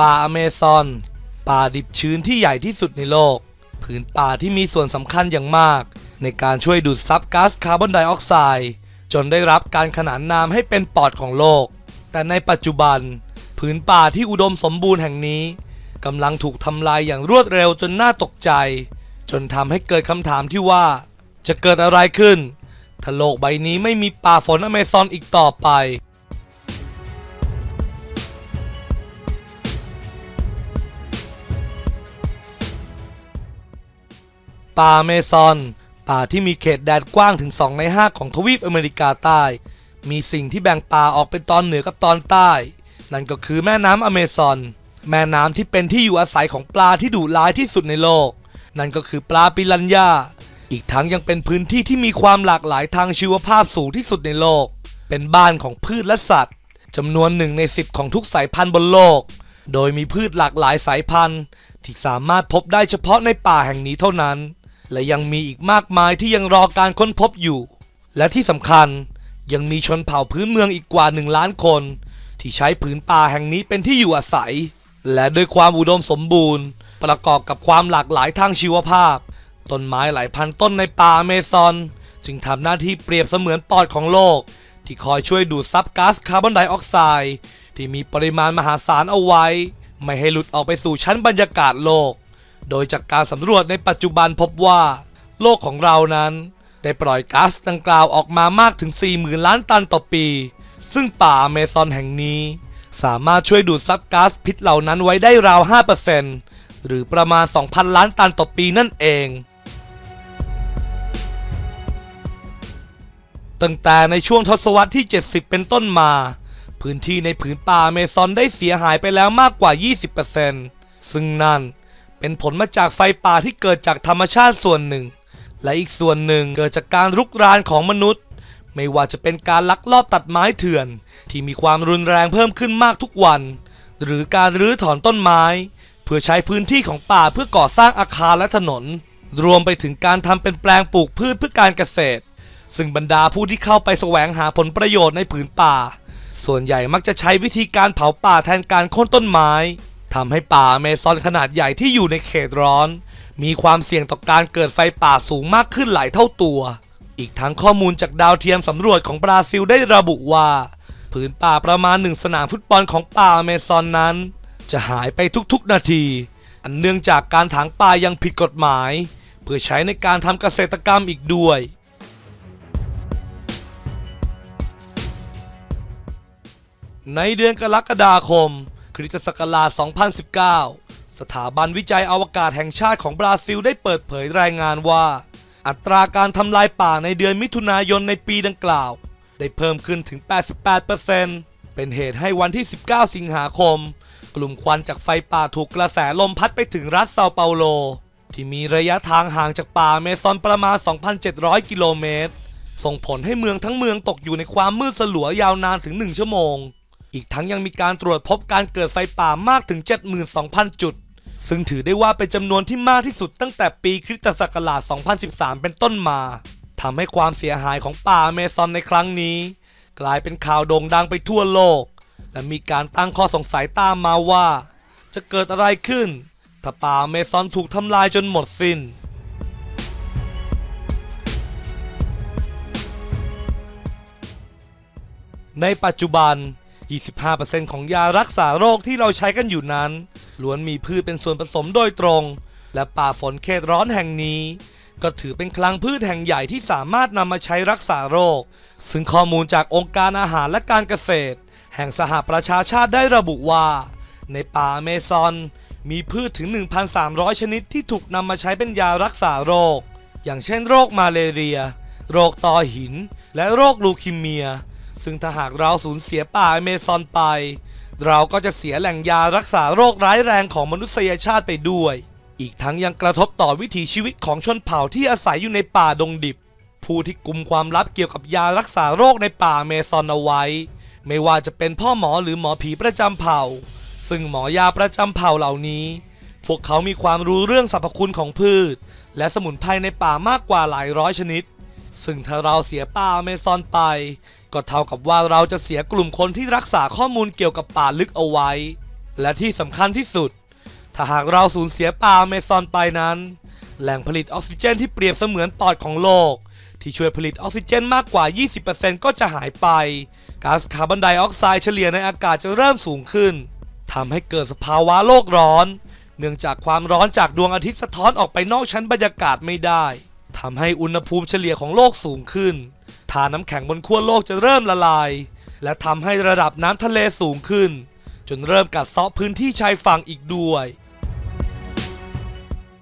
ป่าอเมซอน ป่าดิบชื้นที่ใหญ่ที่สุดในโลก ผืนป่าที่มีส่วนสำคัญอย่างมาก ในการช่วยดูดซับก๊าซคาร์บอนไดออกไซด์จนได้รับการขนานนามให้เป็นปอดของโลก แต่ในปัจจุบัน ผืนป่าที่อุดมสมบูรณ์แห่งนี้กำลังถูกทำลายอย่างรวดเร็วจนน่าตกใจ จนทำให้เกิดคำถามที่ว่า จะเกิดอะไรขึ้นถ้าโลกใบนี้ไม่มีป่าฝนอเมซอนอีกต่อไป ป่าเมซอน ป่าที่มีเขตแดนกว้างถึง 2 ใน 5 ของทวีปอเมริกาใต้ มีสิ่งที่แบ่งป่าออกเป็นตอนเหนือกับตอนใต้ นั่นก็คือแม่น้ำอเมซอน แม่น้ำที่เป็นที่อยู่อาศัยของปลาที่ดุร้ายที่สุดในโลก นั่นก็คือปลาปิรันย่า อีกทั้งยังเป็นพื้นที่ที่มีความหลากหลายทางชีวภาพสูงที่สุดในโลก เป็นบ้านของพืชและสัตว์จำนวนหนึ่งในสิบของทุกสายพันธุ์บนโลก โดยมีพืชหลากหลายสายพันธุ์ ที่สามารถพบได้เฉพาะในป่าแห่งนี้เท่านั้น และยังมีอีกมากมายที่ยังรอการค้นพบอยู่ และที่สำคัญยังมีชนเผ่าพื้นเมืองอีกกว่า1ล้านคน ที่ใช้ผืนป่าแห่งนี้เป็นที่อยู่อาศัย และด้วยความอุดมสมบูรณ์ ประกอบกับความหลากหลายทางชีวภาพ ต้นไม้หลายพันต้นในป่าอเมซอน จึงทำหน้าที่เปรียบเสมือนปอดของโลก ที่คอยช่วยดูดซับก๊าซคาร์บอนไดออกไซด์ที่มีปริมาณมหาศาลเอาไว้ ไม่ให้หลุดออกไปสู่ชั้นบรรยากาศโลก โดยจากการสำรวจในปัจจุบันพบว่า โลกของเรานั้น ได้ปล่อยก๊าซดังกล่าวออกมามากถึง 40,000 ล้านตันต่อปี ซึ่งป่าอเมซอนแห่งนี้ สามารถช่วยดูดซับก๊าซพิษเหล่านั้นไว้ได้ราว 5%หรือประมาณ 2,000 ล้านตันต่อปีนั่นเอง ตั้งแต่ในช่วงทศวรรษที่ 70 เป็นต้นมาพื้นที่ในผืนป่าอเมซอนได้เสียหายไปแล้วมากกว่า 20%ซึ่งนั่น เป็นผลมาจากไฟป่าที่เกิดจากธรรมชาติส่วนหนึ่ง และอีกส่วนหนึ่งเกิดจากการรุกรานของมนุษย์ ไม่ว่าจะเป็นการลักลอบตัดไม้เถื่อน ที่มีความรุนแรงเพิ่มขึ้นมากทุกวัน หรือการรื้อถอนต้นไม้ เพื่อใช้พื้นที่ของป่าเพื่อก่อสร้างอาคารและถนน รวมไปถึงการทำเป็นแปลงปลูกพืชเพื่อการเกษตร ซึ่งบรรดาผู้ที่เข้าไปแสวงหาผลประโยชน์ในผืนป่า ส่วนใหญ่มักจะใช้วิธีการเผาป่าแทนการโค่นต้นไม้ ทำให้ป่าเมซอนขนาดใหญ่ที่อยู่ในเขตร้อน มีความเสี่ยงต่อการเกิดไฟป่าสูงมากขึ้นหลายเท่าตัว อีกทั้งข้อมูลจากดาวเทียมสำรวจของบราซิลได้ระบุว่า ผืนป่าประมาณหนึ่งสนามฟุตบอลของป่าเมซอนนั้น จะหายไปทุกๆนาที อันเนื่องจากการถางป่ายังผิดกฎหมาย เพื่อใช้ในการทำเกษตรกรรมอีกด้วยในเดือนกรกฎาคม คริสตศักราช 2019 สถาบันวิจัยอวกาศแห่งชาติของบราซิลได้เปิดเผยรายงานว่า อัตราการทำลายป่าในเดือนมิถุนายนในปีดังกล่าว ได้เพิ่มขึ้นถึง 88%เป็นเหตุให้วันที่ 19 สิงหาคม กลุ่มควันจากไฟป่าถูกกระแสลมพัดไปถึงรัฐเซาเปาโล ที่มีระยะทางห่างจากป่าเมซอนประมาณ 2,700 กิโลเมตร ส่งผลให้เมืองทั้งเมืองตกอยู่ในความมืดสลัวยาวนานถึง 1 ชั่วโมง อีกทั้งยังมีการตรวจพบการเกิดไฟป่ามากถึง 72,000 จุด ซึ่งถือได้ว่าเป็นจำนวนที่มากที่สุดตั้งแต่ปีคริสตศักราช 2013 เป็นต้นมาทำให้ความเสียหายของป่าอเมซอนในครั้งนี้ กลายเป็นข่าวโด่งดังไปทั่วโลก และมีการตั้งข้อสงสัยตามมาว่า จะเกิดอะไรขึ้น ถ้าป่าอเมซอนถูกทำลายจนหมดสิ้นในปัจจุบัน 25%ของยารักษาโรคที่เราใช้กันอยู่นั้น ล้วนมีพืชเป็นส่วนผสมโดยตรง และป่าฝนเขตร้อนแห่งนี้ ก็ถือเป็นคลังพืชแห่งใหญ่ที่สามารถนำมาใช้รักษาโรค ซึ่งข้อมูลจากองค์การอาหารและการเกษตร แห่งสหประชาชาติได้ระบุว่า ในป่าอเมซอนมีพืชถึง 1,300 ชนิดที่ถูกนำมาใช้เป็นยารักษาโรค อย่างเช่นโรคมาเลเรีย โรคตอหิน และโรคลูคิเมีย ซึ่งถ้าหากเราสูญเสียป่าอเมซอนไป เราก็จะเสียแหล่งยารักษาโรคร้ายแรงของมนุษยชาติไปด้วย อีกทั้งยังกระทบต่อวิถีชีวิตของชนเผ่าที่อาศัยอยู่ในป่าดงดิบ ผู้ที่กุมความลับเกี่ยวกับยารักษาโรคในป่าเมซอนเอาไว้ ไม่ว่าจะเป็นพ่อหมอหรือหมอผีประจำเผ่า ซึ่งหมอยาประจำเผ่าเหล่านี้ พวกเขามีความรู้เรื่องสรรพคุณของพืช และสมุนไพรในป่ามากกว่าหลายร้อยชนิด ซึ่งถ้าเราเสียป่าเมซอนไป ก็เท่ากับว่าเราจะเสียกลุ่มคนที่รักษาข้อมูลเกี่ยวกับป่าลึกเอาไว้ และที่สำคัญที่สุด ถ้าหากเราสูญเสียป่าเมซอนไปนั้น แหล่งผลิตออกซิเจนที่เปรียบเสมือนปอดของโลก ที่ช่วยผลิตออกซิเจนมากกว่า 20%ก็จะหายไปก๊าซคาร์บอนไดออกไซด์เฉลี่ยในอากาศจะเริ่มสูงขึ้นทำให้เกิดสภาวะโลกร้อน เนื่องจากความร้อนจากดวงอาทิตย์สะท้อนออกไปนอกชั้นบรรยากาศไม่ได้ทำให้อุณหภูมิเฉลี่ยของโลกสูงขึ้น ทานน้ำแข็งบนขั้วโลกจะเริ่มละลาย และทำให้ระดับน้ำทะเลสูงขึ้น จนเริ่มกัดเซาะพื้นที่ชายฝั่งอีกด้วย